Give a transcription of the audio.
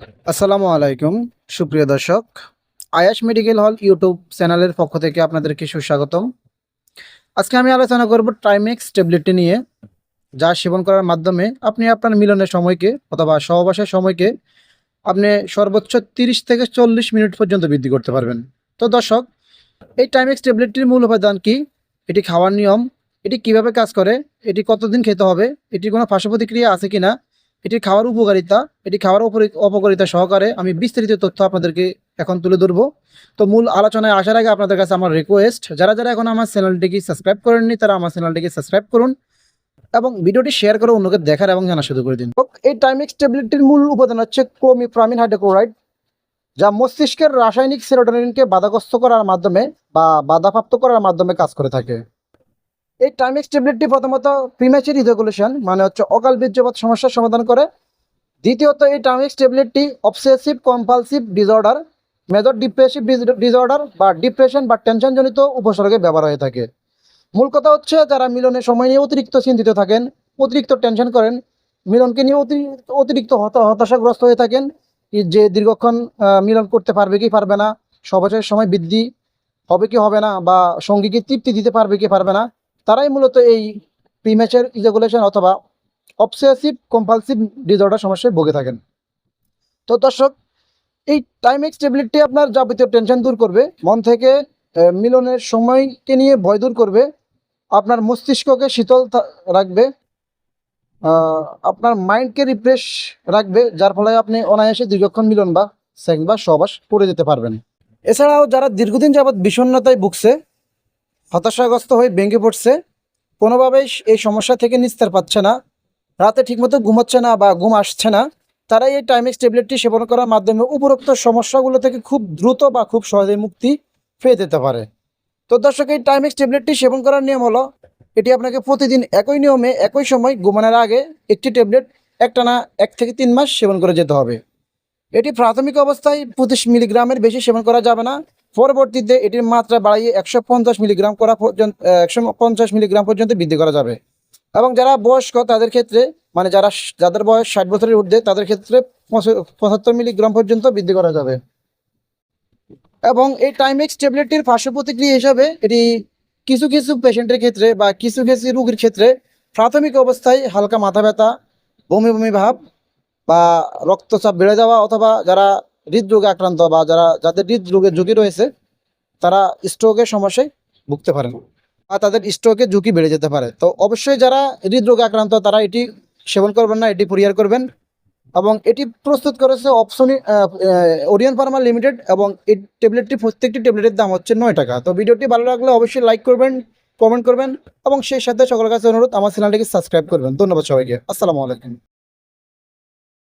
আসসালামু আলাইকুম, সুপ্রিয় দর্শক। আয়াস মেডিকেল হল ইউটিউব চ্যানেলের পক্ষ থেকে আপনাদেরকে সুস্বাগতম। আজকে আমি আলোচনা করব ট্রাইমেক্স ট্যাবলেটটি নিয়ে, যা সেবন করার মাধ্যমে আপনি আপনার মিলনের সময়কে অথবা সহবাসের সময়কে আপনি সর্বোচ্চ তিরিশ থেকে চল্লিশ মিনিট পর্যন্ত বৃদ্ধি করতে পারবেন। তো দর্শক, এই টাইমেক্স ট্যাবলেটটির মূল উপাদান কি? এটি খাওয়ার নিয়ম, এটি কীভাবে কাজ করে, এটি কতদিন খেতে হবে, এটির কোনো পার্শ্ব প্রতিক্রিয়া আছে কিনা এটির খাওয়ার উপকারিতা, এটি খাওয়ার অপকারিতা সহকারে আমি বিস্তারিত তথ্য আপনাদেরকে এখন তুলে ধরবো। তো মূল আলোচনায় আসার আগে আপনাদের কাছে আমার রিকোয়েস্ট যারা যারা এখন আমার চ্যানেলটিকে সাবস্ক্রাইব করেননি, তারা আমার চ্যানেলটিকে সাবস্ক্রাইব করুন এবং ভিডিওটি শেয়ার করে অন্যকে দেখার এবং জানা শুরু করে দিন। এই টাইমিক্স ট্যাবলেটটির মূল উপাদান হচ্ছে ক্রোমিপ্রামিন হাইড্রোক্লোরাইড যা মস্তিষ্কের রাসায়নিক সেরোটোনিনকে বাধাগ্রস্ত করার মাধ্যমে বা বাধাপ্রাপ্ত করার মাধ্যমে কাজ করে থাকে। এই টাইমিক্স ট্যাবলেটটি প্রথমত প্রিম্যাচুর রেগুলেশন মানে হচ্ছে অকাল বীর্যপাত সমস্যার সমাধান করে। দ্বিতীয়ত, এই টাইমিক্স ট্যাবলেটটি obsessive compulsive disorder major depressive disorder বা ডিপ্রেশন বা টেনশনজনিত উপসর্গে ব্যবহার হয়ে থাকে। মূল কথা হচ্ছে, যারা মিলনের সময় নিয়ে অতিরিক্ত চিন্তিত থাকেন, অতিরিক্ত টেনশন করেন, মিলনকে নিয়ে অতি- অতিরিক্ত হতা- হতাশাগ্রস্ত হয়ে থাকেন যে দীর্ঘক্ষণ মিলন করতে পারবে কি পারবে না, সবশেষ সময় বৃদ্ধি হবে কি হবে না, বা সঙ্গীকে তৃপ্তি দিতে পারবে কি পারবে না তারাই মূলত এই প্রিম্যাচার ইজাকুলেশন অথবা অবসেসিভ কম্পালসিভ ডিসঅর্ডার সমস্যায় ভুগে থাকেন। তো দর্শক, এই টাইম ট্যাবলেটটি আপনার যাবতীয় টেনশন দূর করবে, মন থেকে মিলনের সময়কে নিয়ে ভয় দূর করবে, আপনার মস্তিষ্ককে শীতল রাখবে আপনার মাইন্ডকে রিফ্রেশ রাখবে, যার ফলে আপনি অনায়াসে দীর্ঘক্ষণ মিলন বা সেক্স বা সবাস করে যেতে পারবেন। এছাড়াও যারা দীর্ঘদিন যাবৎ বিষণ্ণতায় ভুগছে হতাশাগ্রস্ত হয়ে ভেঙে পড়ছে। কোনোভাবেই এই সমস্যা থেকে নিস্তার পাচ্ছে না। রাতে ঠিকমতো ঘুমাচ্ছে না বা ঘুম আসছে না। তারা এই টাইমেক্স ট্যাবলেটটি সেবন করার মাধ্যমে উপরোক্ত সমস্যাগুলো থেকে খুব দ্রুত বা খুব সহজে মুক্তি পেয়ে যেতে পারে। তো দর্শক, এই টাইমেক্স ট্যাবলেটটি সেবন করার নিয়ম হলো, এটি আপনাকে প্রতিদিন একই নিয়মে, একই সময় ঘুমানোর আগে একটি ট্যাবলেট একটানা এক থেকে তিন মাস সেবন করে যেতে হবে। এটি প্রাথমিক অবস্থায় পঁচিশ মিলিগ্রামের বেশি সেবন করা যাবে না। পরবর্তীতে এটির মাত্রা বাড়িয়ে একশো পঞ্চাশ মিলিগ্রাম করা পর্যন্ত একশো পঞ্চাশ মিলিগ্রাম পর্যন্ত বৃদ্ধি করা যাবে। এবং যারা বয়স্ক, তাদের ক্ষেত্রে মানে যারা যাদের বয়স ষাট বছরের ঊর্ধ্বে, তাদের ক্ষেত্রে পঁচ- পঁচাত্তর মিলিগ্রাম পর্যন্ত বৃদ্ধি করা যাবে। এবং এই টাইমেক্স ট্যাবলেটটির পার্শ্ব প্রতিক্রিয়া হিসাবে, এটি কিছু কিছু পেশেন্টের ক্ষেত্রে বা কিছু কিছু রোগীর ক্ষেত্রে প্রাথমিক অবস্থায় হালকা মাথা ব্যথা, বমি বমি ভাব বা রক্তচাপ বেড়ে যাওয়া অথবা যারা হৃদরোগে আক্রান্ত বা যারা, যাদের হৃদরোগের ঝুঁকি রয়েছে, তারা স্ট্রোকের সমস্যায় ভুগতে পারেন বা তাদের স্ট্রোকের ঝুঁকি বেড়ে যেতে পারে। তো অবশ্যই যারা হৃদরোগে আক্রান্ত, তারা এটি সেবন করবেন না, এটি পরিহার করবেন এবং এটি প্রস্তুত করেছে অপশনি ওরিয়ন ফার্মা লিমিটেড এবং এই ট্যাবলেটটি, প্রত্যেকটি ট্যাবলেটের দাম হচ্ছে নয় টাকা। তো ভিডিওটি ভালো লাগলে অবশ্যই লাইক করবেন কমেন্ট করবেন এবং সেই সাথে সকলের কাছে অনুরোধ, আমার চ্যানেলটিকে সাবস্ক্রাইব করবেন। ধন্যবাদ সবাইকে। আসসালামু আলাইকুম।